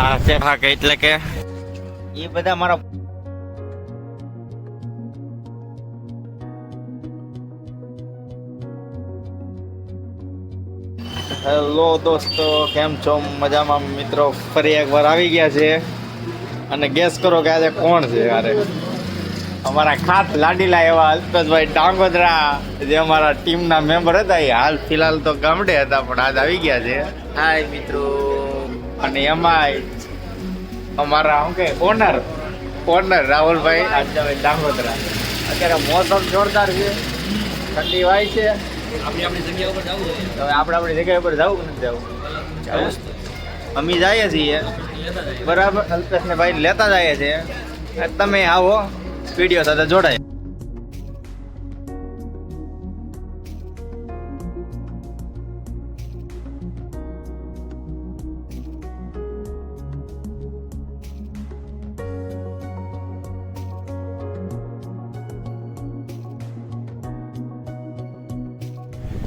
આ છે ભાગ એટલે કે એ બધા મારા હેલો દોસ્તો કેમ છો? મજામાં મિત્રો ફરી એકવાર આવી ગયા છે. અને ગેસ કરો કે આજે કોણ છે અરે અમારા ખાસ લાડીલા એવા અલ્પેશભાઈ ડાંગોદરા જે અમારા ટીમના મેમ્બર હતા એ હાલ ફિલહાલ તો ગામડે હતા પણ આજ આવી ગયા છે. હાય મિત્રો. અને એમાંય અમારા શું કે ઓનર ઓનર રાહુલભાઈ આજાભાઈ ડાંગોદરા. અત્યારે મોસમ જોરદાર છે ઠંડી વાય છે. આપણી આપણી જગ્યા ઉપર જવું હવે આપણે આપણી જગ્યા ઉપર જવું કે નથી જવું? અમે જઈએ છીએ. બરાબર અલ્પેશને ભાઈ લેતા જઈએ છીએ. તમે આવો વીડિયો સાથે જોડાય.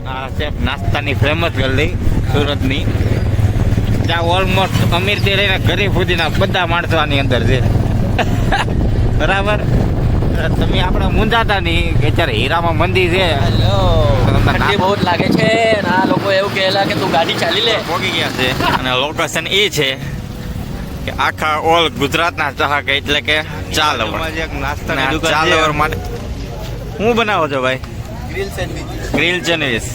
આ છે નાસ્તાની ફેમસ ગલ્લી સુરતની. ત્યાં ઓલમોસ્ટ અમીરથી લઈને ગરીબ સુધીના બધા માણસો આની અંદર છે. બરાબર? તમે આપણે મૂંઝાતા નહીં કે અત્યારે હીરામાં મંદી છે. ઠંડી બહુ લાગે છે અને આ લોકો એવું કહેલા કે તું ગાડી ચાલી લે. ભોગી ગયા છે. અને લોકેશન એ છે કે આખા ઓલ ગુજરાતના ચાહક એટલે કે ચા લવર ચા લવર માટે હું બનાવો છો ભાઈ? ग्रिल सैंडविच ग्रिल चैनविस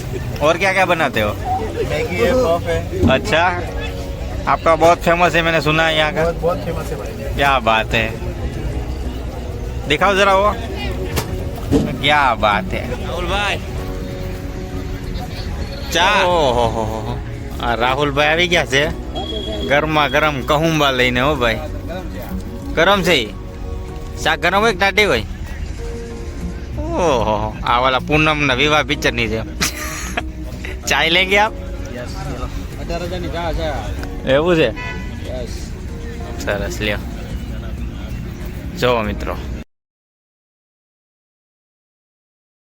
और क्या क्या बनाते हो मैगी है पफ है अच्छा आपका बहुत फेमस है मैंने सुना है यहाँ का बहुत बहुत फेमस है भाई क्या बात है दिखाओ जरा वो क्या बात है રાહુલ ભાઈ ચા ઓહો હો હો હો. આ રાહુલભાઈ આવી ગયા છે ગરમા ગરમ કહુંબા લઈને હો ભાઈ ગરમ છે ઈ? ચા ગરમ હોય કે ટાટી હોય ઓહો. આ વાલા પૂનમના વિવાહ પિક્ચરની છે. ચાય લેંગે આપ? એવું છે? સરસ લ્યો. જો મિત્રો.